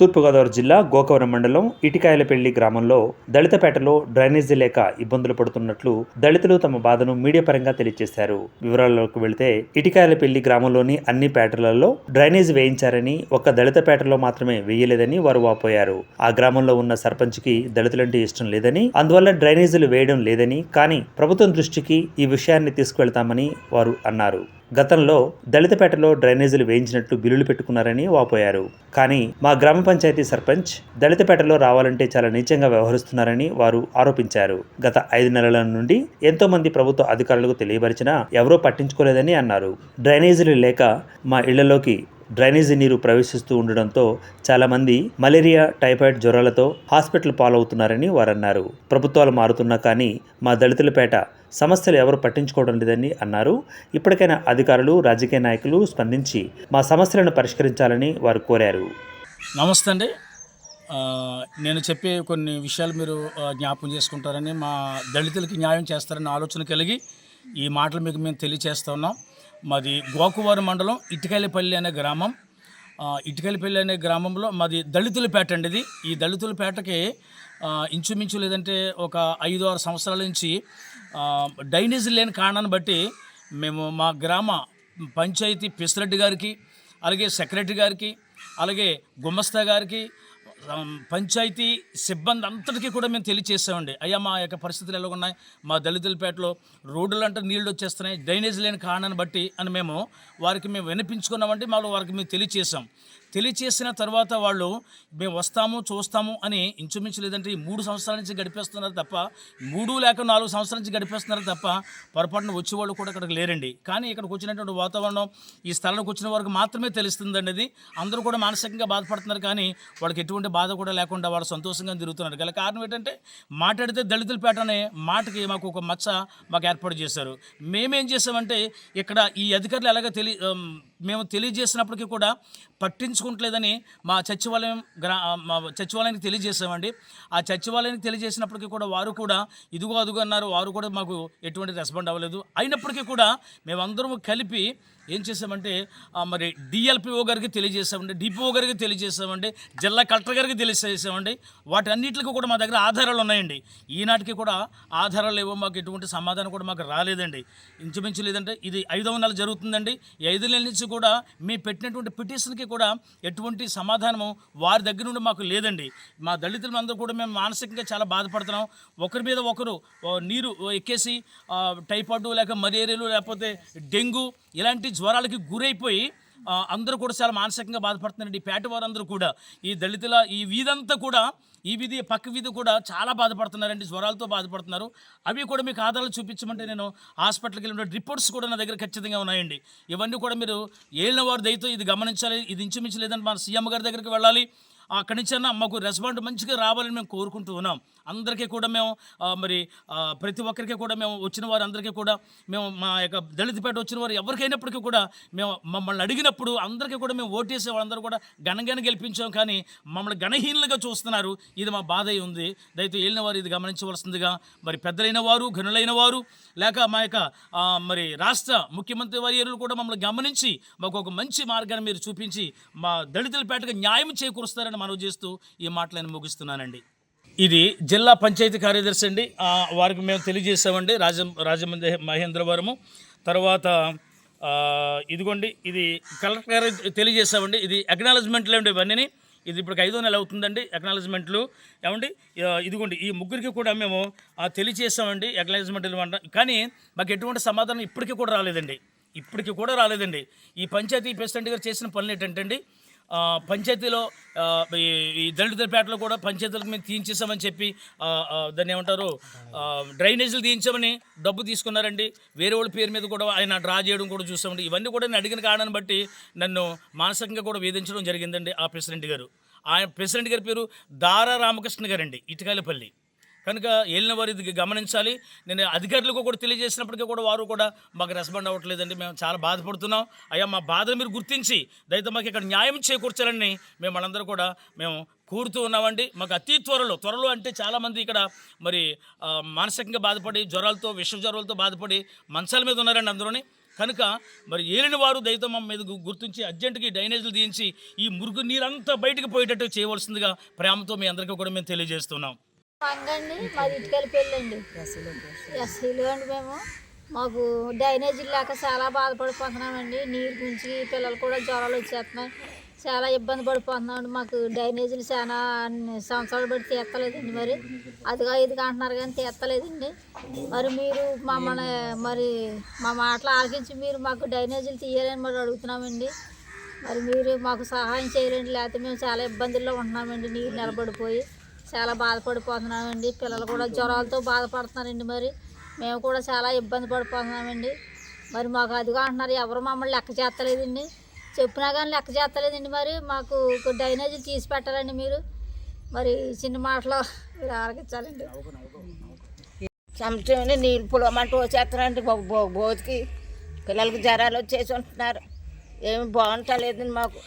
తూర్పుగోదావరి జిల్లా గోకవరం మండలం ఇటికాయలపల్లి గ్రామంలో దళితపేటలో డ్రైనేజీ లేక ఇబ్బందులు పడుతున్నట్లు దళితులు తమ బాధను మీడియా పరంగా తెలియజేశారు. వివరాల్లోకి వెళితే ఇటికాయలపల్లి గ్రామంలోని అన్ని పేటలలో డ్రైనేజీ వేయించారని ఒక్క దళిత పేటలో మాత్రమే వేయలేదని వారు వాపోయారు. ఆ గ్రామంలో ఉన్న సర్పంచ్కి దళితులంటే ఇష్టం లేదని అందువల్ల డ్రైనేజీలు వేయడం లేదని కానీ ప్రభుత్వం దృష్టికి ఈ విషయాన్ని తీసుకువెళ్తామని వారు అన్నారు. గతంలో దళితపేటలో డ్రైనేజీలు వేయించినట్లు బిల్లులు పెట్టుకున్నారని వాపోయారు. కానీ మా గ్రామ పంచాయతీ సర్పంచ్ దళితపేటలో రావాలంటే చాలా నీచంగా వ్యవహరిస్తున్నారని వారు ఆరోపించారు. గత ఐదు నెలల నుండి ఎంతో మంది ప్రభుత్వ అధికారులకు తెలియపరిచినా ఎవరూ పట్టించుకోలేదని అన్నారు. డ్రైనేజీలు లేక మా ఇళ్ళలోకి డ్రైనేజీ నీరు ప్రవేశిస్తూ ఉండడంతో చాలామంది మలేరియా టైఫాయిడ్ జ్వరాలతో హాస్పిటల్ పాలవుతున్నారని వారన్నారు. ప్రభుత్వాలు మారుతున్నా కానీ మా దళితులపేట సమస్యలు ఎవరు పట్టించుకోవడం లేదని అన్నారు. ఇప్పటికైనా అధికారులు రాజకీయ నాయకులు స్పందించి మా సమస్యలను పరిష్కరించాలని వారు కోరారు. నమస్తే అండి. నేను చెప్పే కొన్ని విషయాలు మీరు జ్ఞాపకం చేసుకుంటారని మా దళితులకి న్యాయం చేస్తారని ఆలోచన కలిగి ఈ మాటలు మీకు మేము తెలియచేస్తా ఉన్నాం. మాది గోకువారి మండలం ఇటుకలిపల్లి అనే గ్రామం. ఇటుకలిపల్లి అనే గ్రామంలో మాది దళితులపేట అండి ఇది. ఈ దళితులపేటకి పేటకి ఇంచుమించు లేదంటే ఒక ఐదు ఆరు సంవత్సరాల నుంచి ఆ, లేని కారణాన్ని బట్టి మేము మా గ్రామ పంచాయతీ పిసిరెడ్డి గారికి అలాగే సెక్రటరీ గారికి అలాగే గుమస్తా గారికి పంచాయతీ సిబ్బంది అంతటికీ కూడా మేము తెలియచేసామండి అయ్యా మా యొక్క పరిస్థితులు ఎలా ఉన్నాయి? మా దళితులపేటలో రోడ్లు అంటే నీళ్ళు వచ్చేస్తున్నాయి. డ్రైనేజ్ లేని కారణాన్ని బట్టి అని మేము వారికి మేము వినిపించుకున్నామండి. మాలో వారికి మేము తెలియచేసాం తెలియచేసిన తర్వాత వాళ్ళు మేము వస్తాము చూస్తాము అని ఇంచుమించు లేదంటే ఈ మూడు సంవత్సరాల నుంచి గడిపేస్తున్నారు తప్ప మూడు లేక నాలుగు సంవత్సరాల నుంచి గడిపేస్తున్నారు తప్ప పొరపాటున వచ్చేవాళ్ళు కూడా ఇక్కడికి లేరండి. కానీ ఇక్కడికి వచ్చినటువంటి వాతావరణం ఈ స్థలానికి వచ్చిన వరకు మాత్రమే తెలుస్తుందండి అది అందరూ కూడా మానసికంగా బాధపడుతున్నారు కానీ వాళ్ళకి ఎటువంటి బాధ కూడా లేకుండా వాళ్ళు సంతోషంగా తిరుగుతున్నారు. గల కారణం ఏంటంటే మాట్లాడితే దళితులపేట అనే మాటకి మాకు ఒక మచ్చ మాకు ఏర్పాటు చేశారు. మేమేం చేసామంటే ఇక్కడ ఈ అధికారులు ఎలాగ తెలియ మేము తెలియజేసినప్పటికీ కూడా పట్టించుకుంటలేదని మా సచివాలయం గ్రా మా సచివాలయానికి తెలియజేసామండి ఆ సచివాలయానికి తెలియజేసినప్పటికీ కూడా వారు కూడా ఇదిగో అదుగో అన్నారు వారు కూడా మాకు ఎటువంటి రెస్పాండ్ అవ్వలేదు. అయినప్పటికీ కూడా మేమందరము కలిపి ఏం చేసామంటే మరి డిఎల్పిఓ గారికి తెలియజేసామండి డిపిఓ గారికి తెలియజేసామండి జిల్లా కలెక్టర్ గారికి తెలియజేసామండి. వాటన్నిటికీ కూడా మా దగ్గర ఆధారాలు ఉన్నాయండి. ఈనాటికి కూడా ఆధారాలు ఏవో మాకు ఎటువంటి సమాధానం కూడా మాకు రాలేదండి. ఇంచుమించు లేదంటే ఇది ఐదవ నెల జరుగుతుందండి. ఈ ఐదు నెలల నుంచి కూడా మేము పెట్టినటువంటి పిటిషన్కి కూడా ఎటువంటి సమాధానము వారి దగ్గర నుండి మాకు లేదండి. మా దళితులు అందరూ కూడా మేము మానసికంగా చాలా బాధపడుతున్నాం. ఒకరి మీద ఒకరు నీరు ఎక్కేసి టైఫాయిడ్ లేక మలేరియాలు లేకపోతే డెంగ్యూ ఇలాంటి జ్వరాలకి గురైపోయి అందరూ కూడా చాలా మానసికంగా బాధపడుతున్నారండి. పేట వారందరూ కూడా. ఈ దళితుల ఈ వీధంతా కూడా ఈ వీధి పక్క వీధి కూడా చాలా బాధపడుతున్నారండి. జ్వరాలతో బాధపడుతున్నారు. అవి కూడా మీకు ఆధారాలు చూపించమంటే నేను హాస్పిటల్కి వెళ్ళిన రిపోర్ట్స్ కూడా నా దగ్గర ఖచ్చితంగా ఉన్నాయండి. ఇవన్నీ కూడా మీరు ఏళ్ళ వారి దయతో ఇది గమనించాలి. ఇది ఇంచుమించు లేదంటే మన సీఎం గారి దగ్గరికి వెళ్ళాలి. అక్కడి నుంచి అన్న మాకు రెస్పాండ్ మంచిగా రావాలని మేము కోరుకుంటూ ఉన్నాం. అందరికీ కూడా మేము మరి ప్రతి ఒక్కరికి కూడా మేము వచ్చిన వారు అందరికీ కూడా మేము మా యొక్క దళితపేట వచ్చిన వారు ఎవరికైనప్పటికీ కూడా మేము మమ్మల్ని అడిగినప్పుడు అందరికీ కూడా మేము ఓటేసే వాళ్ళందరూ కూడా ఘనంగానే గెలిపించాం. కానీ మమ్మల్ని గణహీనులుగా చూస్తున్నారు. ఇది మా బాధ అయి ఉంది. దయతో వెళ్ళిన వారు ఇది గమనించవలసిందిగా మరి పెద్దలైన వారు ఘనులైన వారు లేక మా యొక్క మరి రాష్ట్ర ముఖ్యమంత్రి వర్యులు కూడా మమ్మల్ని గమనించి మాకు ఒక మంచి మార్గాన్ని మీరు చూపించి మా దళితుల పేటకు న్యాయం చేకూరుస్తారని మనవి చేస్తూ ఈ మాటలను ముగిస్తున్నానండి. ఇది జిల్లా పంచాయతీ కార్యదర్శి అండి. వారికి మేము తెలియజేసామండి రాజ రాజమండ్రి మహేంద్రవరము. తర్వాత ఇదిగోండి ఇది కలెక్టర్ గారు తెలియజేసామండి ఇది అక్నాలజ్మెంట్లు అండి ఇవన్నీ ఇది ఇప్పుడు ఐదో నెల అవుతుందండి అక్నాలజ్మెంట్లు ఏమండి ఇదిగోండి ఈ ముగ్గురికి కూడా మేము తెలియజేసామండి అక్నాలజ్మెంట్లు అంట. కానీ మాకు ఎటువంటి సమాధానం ఇప్పటికీ కూడా రాలేదండి. ఇప్పటికీ కూడా రాలేదండి. ఈ పంచాయతీ ప్రెసిడెంట్ గారు చేసిన పనులు ఏంటంటే అండి పంచాయతీలో ఈ దళితులపేటలో కూడా పంచాయతీలకు మేము తీయించేసామని చెప్పి దాన్ని ఏమంటారు డ్రైనేజీలు తీయించామని డబ్బు తీసుకున్నారండి. వేరే వాళ్ళ పేరు మీద కూడా ఆయన డ్రా చేయడం కూడా చూసామండి. ఇవన్నీ కూడా నేను అడిగిన కారణాన్ని బట్టి నన్ను మానసికంగా కూడా వేధించడం జరిగిందండి ఆ ప్రెసిడెంట్ గారు. ఆయన ప్రెసిడెంట్ గారి పేరు దారా రామకృష్ణ గారండి ఇటుకాయలపల్లి. కనుక వెళ్ళిన వారు ఇది గమనించాలి. నేను అధికారులకు కూడా తెలియజేసినప్పటికీ కూడా వారు కూడా మాకు రెస్పాండ్ అవ్వట్లేదండి. మేము చాలా బాధపడుతున్నాం. అయ్యా మా బాధను మీరు గుర్తించి దయతో మాకు ఇక్కడ న్యాయం చేకూర్చాలని మేము మనందరూ కూడా మేము కోరుతూ ఉన్నామండి. మాకు అతి త్వరలో త్వరలో అంటే చాలామంది ఇక్కడ మరి మానసికంగా బాధపడి జ్వరాలతో విష జ్వరాలతో బాధపడి మంచాల మీద ఉన్నారండి అందరూని. కనుక మరి ఏలిన వారు దయతో మా మీద గుర్తించి అర్జెంటుకి డైనేజీలు డ్రైనేజీలు తీయించి ఈ మురుగు నీరంతా బయటకు పోయేటట్టు చేయవలసిందిగా ప్రేమతో మీ అందరికీ కూడా మేము తెలియజేస్తున్నాం. అంగండి మాది ఇటుకలు పెళ్ళండి. ఎస్సీలు అండి మేము. మాకు డ్రైనేజీలు లేక చాలా బాధపడిపోతున్నామండి. నీరు గురించి పిల్లలు కూడా జ్వరాలు వచ్చేస్తున్నాయి. చాలా ఇబ్బంది పడిపోతున్నామండి. మాకు డ్రైనేజీలు చాలా అన్ని సంవత్సరాలు బట్టి తీర్తలేదండి మరి. అదిగా ఇదిగా అంటున్నారు కానీ తీర్తలేదండి మరి మీరు మమ్మల్ని మరి మా మాటలు ఆలకించి మీరు మాకు డ్రైనేజీలు తీయాలని మరి అడుగుతున్నామండి. మరి మీరు మాకు సహాయం చేయలేండి. లేకపోతే మేము చాలా ఇబ్బందుల్లో ఉంటున్నామండి. నీరు నిలబడిపోయి. చాలా బాధపడిపోతున్నామండి. పిల్లలు కూడా జ్వరాలతో బాధపడుతున్నారండి మరి. మేము కూడా చాలా ఇబ్బంది పడిపోతున్నామండి. మరి మాకు అదిగా అంటున్నారు ఎవరు మమ్మల్ని లెక్క చేస్తలేదండి. చెప్పినా కానీ లెక్క చేస్తలేదండి మరి. మాకు ఒక తీసి పెట్టాలండి మీరు. మరి చిన్న మాటలో మీరు ఆలకించాలండి. సంవత్సరం నీళ్ళు పులమంటూ వచ్చేస్తారండి బోతికి పిల్లలకి జ్వరాలు వచ్చేసి ఉంటున్నారు. ఏమి బాగుంటలేదండి మాకు.